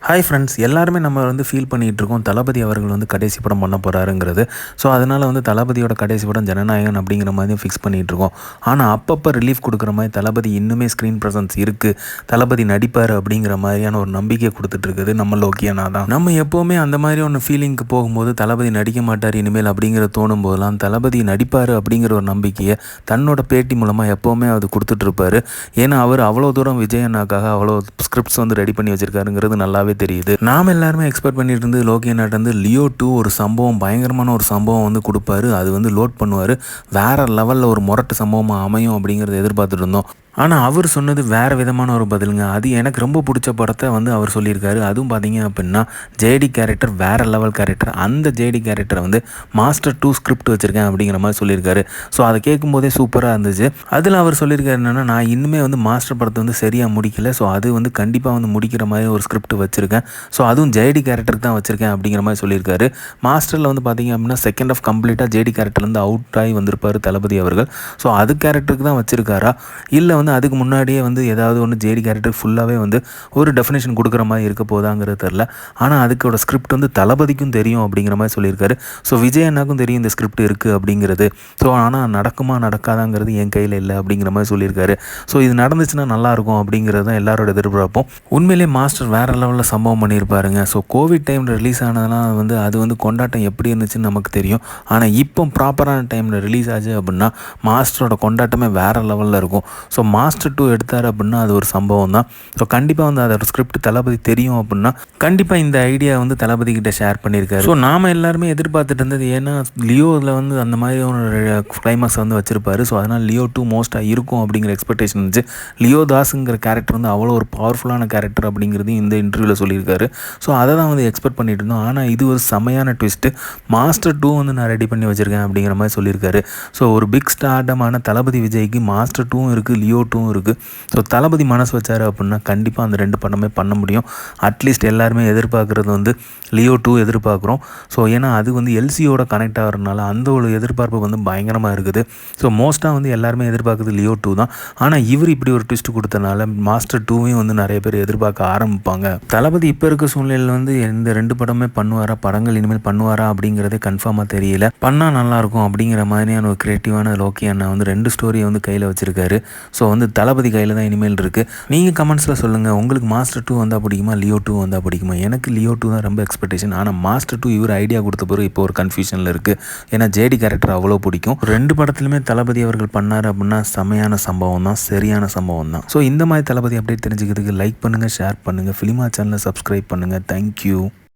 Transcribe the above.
Hi friends எல்லாருமே நம்ம வந்து ஃபீல் பண்ணிகிட்டு இருக்கோம் தளபதி அவர்கள் வந்து கடைசி படம் பண்ண போகிறாருங்கிறது ஸோ அதனால் வந்து தளபதியோட கடைசி படம் ஜனநாயகன் அப்படிங்கிற மாதிரி ஃபிக்ஸ் பண்ணிகிட்டு இருக்கோம் ஆனால் அப்பப்போ ரிலீஃப் கொடுக்குற மாதிரி தளபதி இன்னுமே ஸ்க்ரீன் ப்ரெசன்ஸ் இருக்குது தளபதி நடிப்பார் அப்படிங்கிற மாதிரியான ஒரு நம்பிக்கை கொடுத்துட்ருக்குது நம்ம லோக்கியனா தான். நம்ம எப்போவுமே அந்த மாதிரி ஒன்று ஃபீலிங்க்கு போகும்போது தளபதி நடிக்க மாட்டார் இனிமேல் அப்படிங்கிற தோணும் போதெல்லாம் தளபதி நடிப்பார் அப்படிங்கிற ஒரு நம்பிக்கையை தன்னோட பேட்டி மூலமாக எப்போவுமே அது கொடுத்துட்ருப்பார். ஏன்னா அவர் அவ்வளோ தூரம் விஜயண்ணாக்காக அவ்வளோ ஸ்கிரிப்ட்ஸ் வந்து ரெடி பண்ணி வச்சிருக்காருங்கிறது நல்லாவே தெரியுது. நாம் எல்லாருமே எக்ஸ்பெக்ட் பண்ணிட்டு இருந்து லோகியநாட் வந்து லியோ டூ ஒரு சம்பவம் பயங்கரமான ஒரு சம்பவம் வந்து கொடுப்பாரு. அது வந்து லோட் பண்ணுவார். வேற லெவலில் ஒரு முரட்டு சம்பவமாக அமையும் அப்படிங்கிறத எதிர்பார்த்துட்டு இருந்தோம். ஆனால் அவர் சொன்னது வேறு விதமான ஒரு பதிலுங்க. அது எனக்கு ரொம்ப பிடிச்ச படத்தை வந்து அவர் சொல்லியிருக்காரு. அதுவும் பார்த்தீங்க அப்படின்னா ஜேடி கேரக்டர் வேறு லெவல் கேரக்டர் அந்த ஜேடி கேரக்டரை வந்து மாஸ்டர் டூ ஸ்கிரிப்ட் வச்சுருக்கேன் அப்படிங்கிற மாதிரி சொல்லியிருக்காரு. ஸோ அதை கேட்கும்போதே சூப்பராக இருந்துச்சு. அதில் அவர் சொல்லியிருக்காரு என்னென்னா நான் இன்னுமே வந்து மாஸ்டர் படத்தை வந்து சரியாக முடிக்கல. ஸோ அது வந்து கண்டிப்பாக வந்து முடிக்கிற மாதிரி ஒரு ஸ்கிரிப்ட் வச்சுருக்கேன். ஸோ அதுவும் ஜேடி கேரக்டருக்கு தான் வச்சுருக்கேன் அப்படிங்கிற மாதிரி சொல்லியிருக்காரு. மாஸ்டரில் வந்து பார்த்தீங்க அப்படின்னா செகண்ட் ஆஃப் கம்ப்ளீட்டாக ஜேடி கேரக்டர்லேருந்து அவுட் ஆகி வந்திருப்பார் தளபதி அவர்கள். ஸோ அது கேரக்டருக்கு தான் வச்சுருக்காரா? இல்லை வந்து அதுக்கு முன்னாடியே வந்து ஏதாவது ஒன்று ஜேடி கேரக்டர் ஃபுல்லாகவே வந்து ஒரு டெஃபினேஷன் கொடுக்குற மாதிரி இருக்க போதாங்கிறது தெரில ஆனால் அதுக்கோட ஸ்கிரிப்ட் வந்து தளபதிக்கும் தெரியும் அப்படிங்கிற மாதிரி சொல்லியிருக்காரு. ஸோ விஜய் அண்ணாக்கும் தெரியும் இந்த ஸ்கிரிப்ட் இருக்குது அப்படிங்கிறது. ஸோ ஆனால் நடக்குமா நடக்காதாங்கிறது என் கையில் இல்லை அப்படிங்கிற மாதிரி சொல்லியிருக்காரு. ஸோ இது நடந்துச்சுன்னா நல்லாயிருக்கும் அப்படிங்கிறது தான் எல்லாரோட எதிர்பார்ப்போம். உண்மையிலே மாஸ்டர் வேறு லெவலில் சம்பவம் பண்ணியிருப்பாருங்க. ஸோ கோவிட் டைமில் ரிலீஸ் ஆனதெல்லாம் வந்து அது வந்து கொண்டாட்டம் எப்படி இருந்துச்சுன்னு நமக்கு தெரியும். ஆனால் இப்போ ப்ராப்பரான டைமில் ரிலீஸ் ஆச்சு அப்படின்னா மாஸ்டரோட கொண்டாட்டமே வேறு லெவலில் இருக்கும். ஸோ மாஸ்டர் டூ எடுத்தார் அப்படின்னா அது ஒரு சம்பவம் தான். ஸோ கண்டிப்பாக வந்து அதோட ஸ்கிரிப்ட் தளபதி தெரியும் அப்படின்னா கண்டிப்பாக இந்த ஐடியா வந்து தளபதி கிட்ட ஷேர் பண்ணியிருக்காரு. ஸோ நாம் எல்லாருமே எதிர்பார்த்துட்டு இருந்தது ஏன்னா லியோவில் வந்து அந்த மாதிரி ஒரு கிளைமேக்ஸ் வந்து வச்சிருப்பாரு. ஸோ அதனால் லியோ டூ மோஸ்ட்டாக இருக்கும் அப்படிங்கிற எக்ஸ்பெக்டேஷன் இருந்துச்சு. லியோ தாஸுங்கிற கேரக்டர் வந்து அவ்வளோ ஒரு பவர்ஃபுல்லான கேரக்டர் அப்படிங்கிறதையும் இந்த இன்டர்வியூவில் சொல்லியிருக்காரு. ஸோ அதை தான் வந்து எக்ஸ்பெக்ட் பண்ணிட்டு இருந்தோம். ஆனால் இது ஒரு செமையான ட்விஸ்ட்டு மாஸ்டர் டூ வந்து நான் ரெடி பண்ணி வச்சுருக்கேன் அப்படிங்கிற மாதிரி சொல்லியிருக்காரு. ஸோ ஒரு பிக் ஸ்டார்டமான தளபதி விஜய்க்கு மாஸ்டர் டூவும் இருக்குது லியோ டூவும் இருக்குது ஸோ தளபதி மனசு வச்சார் அப்படின்னா கண்டிப்பாக அந்த ரெண்டு படமே பண்ண முடியும். அட்லீஸ்ட் எல்லாருமே எதிர்பார்க்குறது வந்து லியோ டூ எதிர்பார்க்குறோம். ஸோ ஏன்னா அது வந்து எல்சியோட கனெக்ட் ஆகிறதுனால அந்த ஒரு எதிர்பார்ப்பு வந்து பயங்கரமாக இருக்குது. ஸோ மோஸ்ட்டாக வந்து எல்லாருமே எதிர்பார்க்குறது லியோ டூ தான். ஆனால் இவர் இப்படி ஒரு ட்விஸ்ட் கொடுத்தனால மாஸ்டர் டூவையும் வந்து நிறைய பேர் எதிர்பார்க்க ஆரம்பிப்பாங்க. தளபதி இப்போ இருக்க சூழ்நிலையில் வந்து இந்த ரெண்டு படமே பண்ணுவாரா? படங்கள் இனிமேல் பண்ணுவாரா? அப்படிங்கிறதே கன்ஃபார்மாக தெரியல. பண்ணால் நல்லாயிருக்கும் அப்படிங்கிற மாதிரியான ஒரு கிரியேட்டிவான லோக்கி அண்ணா வந்து ரெண்டு ஸ்டோரியை வந்து கையில் வச்சுருக்காரு. ஸோ வந்து தளபதி கையில் தான் இனிமேல் இருக்குது நீங்கள் கமெண்ட்ஸில் சொல்லுங்கள் உங்களுக்கு மாஸ்டர் டூ வந்தால் பிடிக்குமா? லியோ டூ வந்தால் பிடிக்குமா? எனக்கு லியோ டூ தான் ரொம்ப எக்ஸ்பெக்டேஷன் ஆனால் மாஸ்டர் டூ இவர் ஐடியா கொடுத்த பிறகு இப்போ ஒரு கன்ஃபியூஷனில் இருக்குது ஏன்னா ஜேடி கேரக்டர் அவ்வளோ பிடிக்கும். ரெண்டு படத்துலையுமே தளபதி அவர்கள் பண்ணார் அப்படின்னா செமையான சம்பவம் தான். சரியான சம்பவம் தான். ஸோ இந்த மாதிரி தளபதி அப்டேட் தெரிஞ்சுக்கிறதுக்கு லைக் பண்ணுங்கள் ஷேர் பண்ணுங்கள் ஃபிலிமா சேனலை சப்ஸ்கிரைப் பண்ணுங்கள் தேங்க்யூ